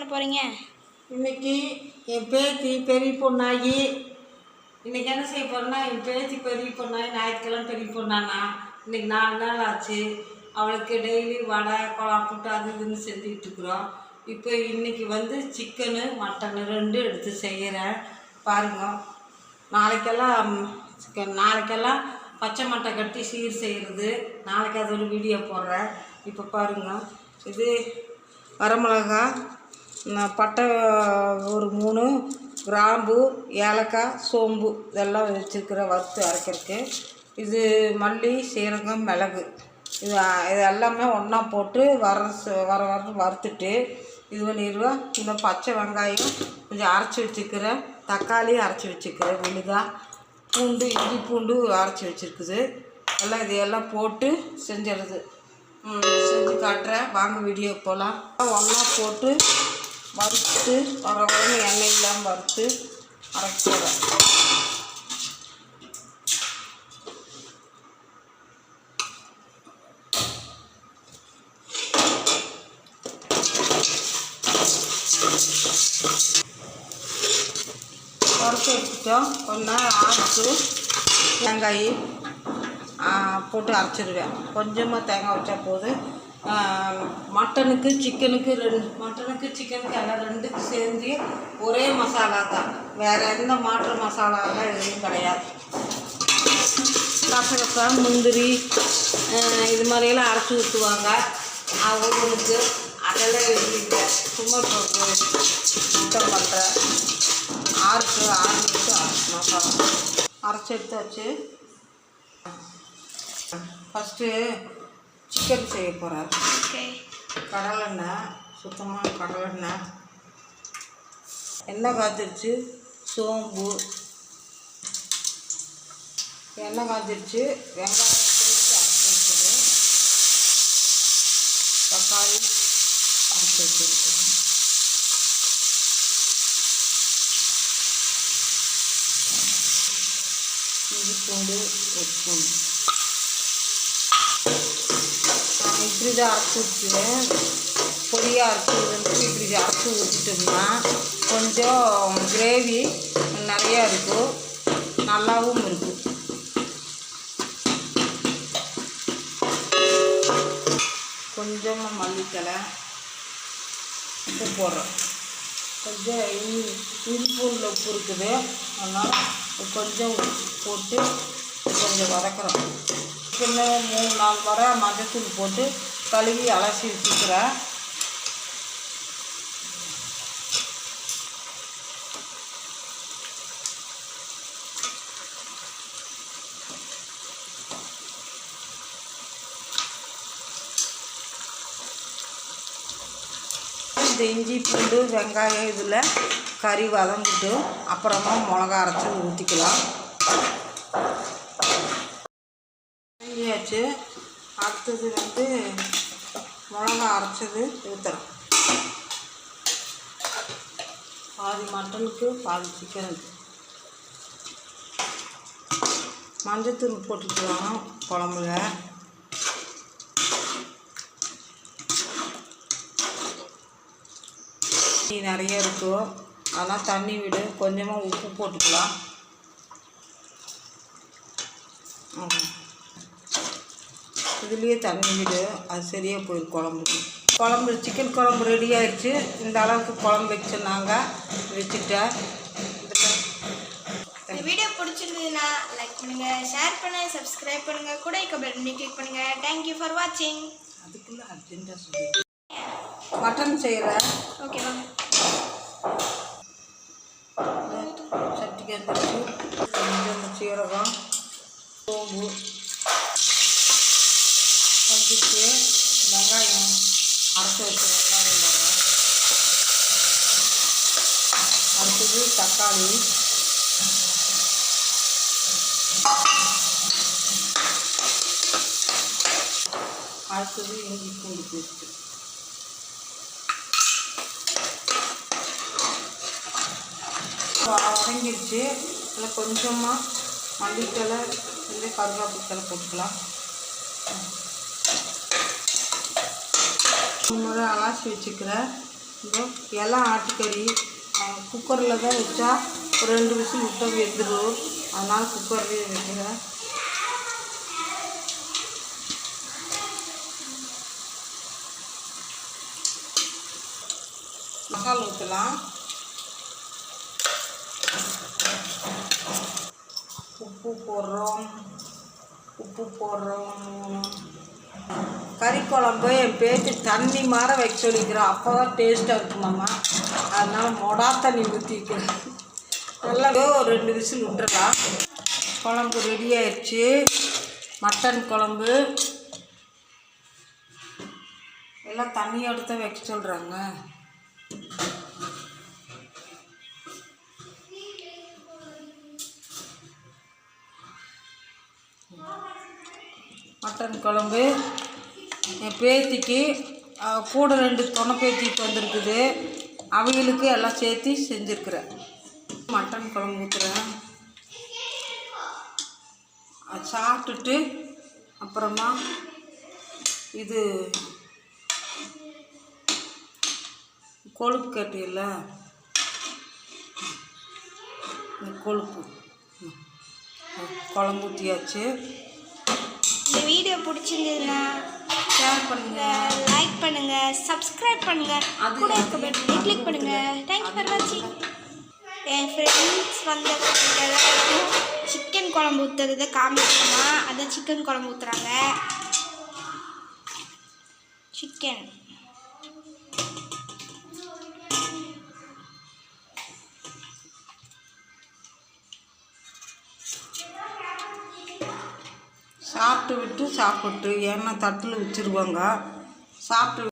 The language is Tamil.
பண்ண போகிறீங்க இன்னைக்கு என் பேத்தி பெரிய பொண்ணாகி இன்னைக்கு என்ன செய்ய போகிறேன்னா என் பேத்தி பெரிய பொண்ணாகி ஞாயிற்றுக்கிழமை பெரிய பொண்ணானா? இன்னைக்கு நாலு நாள் ஆச்சு. அவளுக்கு டெய்லி வடை குழா புட்டு அது இதுன்னு செஞ்சுக்கிட்டு இருக்கிறோம். இப்போ இன்னைக்கு வந்து சிக்கனு மட்டனு ரெண்டு எடுத்து செய்கிறேன் பாருங்க. நாளைக்கெல்லாம் சிக்கன் நாளைக்கெல்லாம் பச்சை மட்டை கட்டி சீர் செய்கிறது நாளைக்கு அது ஒரு வீடியோ போடுறேன். இப்போ பாருங்க. இது வரமிளகா பட்டை ஒரு மூணு கிராம்பு ஏலக்காய் சோம்பு இதெல்லாம் வச்சுருக்கிற வறுத்து அரைக்கிறதுக்கு. இது மல்லி சீரகம் மிளகு. இது இது எல்லாமே ஒன்றா போட்டு வர ச- வர வர வறுத்துட்டு இது பண்ணிடுவேன். இந்த பச்சை வெங்காயம் கொஞ்சம் அரைச்சி வச்சுக்கிறேன் தக்காளி அரைச்சி வச்சுக்கிறேன் விழுதா பூண்டு இஞ்சி பூண்டு அரைச்சி வச்சுருக்குது. எல்லாம் இதையெல்லாம் போட்டு செஞ்சிடுறது. செஞ்சு காட்டுறேன். வாங்க வீடியோ போகலாம். ஒன்றா போட்டு வறுத்து வர வர எண்ணெய் இல்லாமல் வறுத்து அரைச்சிடுறேன் வறுத்து வச்சுட்டோம் கொஞ்ச நேரம் ஆறிட்டு தேங்காய் போட்டு அரைச்சிடுவேன் கொஞ்சமாக தேங்காய் வச்சா போதும். மட்டனுக்கு சிக்கனுக்கு ரெண்டு மட்டனுக்கு சிக்கனுக்கு எல்லாம் ரெண்டுக்கு சேர்ந்து ஒரே மசாலா தான். வேறு எந்த மாற்று மசாலாலாம் எதுவும் கிடையாது. கசகசா முந்திரி இது மாதிரியெல்லாம் அரைச்சி ஊற்றுவாங்க ஒவ்வொன்றுக்கு அதெல்லாம் எழுதிங்க சும்மா இப்போ சுத்தம் பண்ணுறேன் ஆறுக்கு ஆறு நிமிஷம் மசாலா அரைச்சி எடுத்தாச்சு ஃபஸ்ட்டு சிக்கன் செய்ய போகிறார் ஓகே. கடலெண்ணெய் சுத்தமான கடலெண்ணெய் எண்ணெய். காய்ச்சிருச்சு. சோம்பு. எண்ணெய் காய்ச்சிருச்சு. வெங்காயம் அரைச்சி வச்சது. தக்காளி அரைச்சி வச்சிருக்கு இஞ்சி பூண்டு ஒரு ஸ்பூன் இப்படி தான் அரைச்சி விட்டு பொடியாக அரைச்சி வந்து இப்படி அரைச்சி ஊற்றிட்டோம்னா கொஞ்சம் கிரேவி நிறையா இருக்கும். நல்லாவும் இருக்கும். கொஞ்சமாக மல்லித்தலை உப்பு போடுறோம். கொஞ்சம் இனி இனிப்பூரில் உப்பு இருக்குது. அதனால் கொஞ்சம் உப்பு போட்டு கொஞ்சம் வதக்குறோம். சின்ன மூணு நாள் முறை மஞ்சத்தூள் போட்டு கழுவி அலசி வச்சுக்கிறேன். இந்த இஞ்சி பூண்டு வெங்காயம் இதில் கறி வதங்கிட்டு அப்புறமா மிளகா அரைச்சி ஊற்றிக்கலாம் செஞ்சாச்சு அடுத்தது வந்து மிளகா அரைச்சது ஊற்றுறோம் பாதி மட்டனுக்கு பாதி சிக்கனுக்கு மஞ்சத்தூள் போட்டுக்கலாம் குழம்புல. தண்ணி நிறைய இருக்கும் அதெல்லாம் தண்ணி விடு கொஞ்சமாக உப்பு போட்டுக்கலாம். ஆமாம் இதுலேயே தண்ணி விடு. அது சரியாக போயிடும் குழம்புக்கு. குழம்பு சிக்கன் குழம்பு ரெடி ஆயிடுச்சு. இந்த அளவுக்கு குழம்பு வச்சுருந்தாங்க வச்சுட்டேன் இந்த வீடியோ பிடிச்சிருந்ததுன்னா லைக் பண்ணுங்க ஷேர் பண்ணுங்க சப்ஸ்கிரைப் பண்ணுங்க. கூட பெல் பண்ணி கிளிக் பண்ணுங்க. தேங்க்யூ ஃபார் வாட்சிங் அதுக்குள்ளே அர்ஜென்ட்டாக சொல்லி மட்டன் செய்கிறேன் ஓகே வாங்க. சட்டிக்கு சீரகம் சோம்பு வந்துச்சு வெங்காயம் அரைச்சி வச்ச வெங்காயம் போடுறேன் அடுத்தது தக்காளி. அடுத்தது இஞ்சி பூண்டு பேஸ்ட்டு. வதங்கிடுச்சு. இதில் கொஞ்சமாக மல்லித்தலை இல்லை கருவேப்பிலை தலை போட்டுக்கலாம். முறை அலாசி வச்சுக்கிறேன். இதோ எல்லாம் ஆட்டுக்கறி குக்கரில் தான் வச்சா ஒரு ரெண்டு விசில் விட்டா வெந்துடும் அதனால் குக்கர்லேயே வைக்கிறேன் மசாலா ஊற்றலாம் உப்பு போடுறோம். உப்பு போடுறோம். கறி குழம்பு என் பேச்சு தண்ணி மாற வைக்க சொல்லிக்கிறோம் அப்போ தான் டேஸ்ட்டாக இருக்குமாம்மா அதனால் மொடா தண்ணி ஊற்றி வைக்கிறேன். நல்லா ஒரு ரெண்டு விசில் விட்டுறலாம் குழம்பு ரெடி ஆயிடுச்சு. மட்டன் குழம்பு. எல்லாம் தண்ணியோடு தான் வைக்க சொல்கிறாங்க மட்டன் குழம்பு என் பேத்திக்கு கூட ரெண்டு துணை பேத்திக்கு வந்திருக்குது. அவங்களுக்கு எல்லாம் சேர்த்து செஞ்சுருக்குறேன். மட்டன் குழம்பு ஊற்றுறேன் சாப்பிட்டுட்டு அப்புறமா இது கொழுப்பு கட்டியில் இந்த கொழுப்பு. குழம்பு ஊற்றியாச்சு பிடிச்சிருந்ததுன்னா ஷேர் பண்ணுங்க. லைக் பண்ணுங்க சப்ஸ்கிரைப் பண்ணுங்க. அது- கூட இருக்க பட்டனை கிளிக் பண்ணுங்க. தேங்க்யூ ஃபார் வாட்சிங் என் ஃப்ரெண்ட்ஸ் வந்த சிக்கன் குழம்பு ஊற்றுறத காமிக்கணுமா? அதான் சிக்கன் குழம்பு ஊற்றுறாங்க சிக்கன் சாப்பிட்டு விட்டு சாப்பிட்டு ஏன்னா தட்டில் வச்சுருவாங்க. சாப்பிட்டு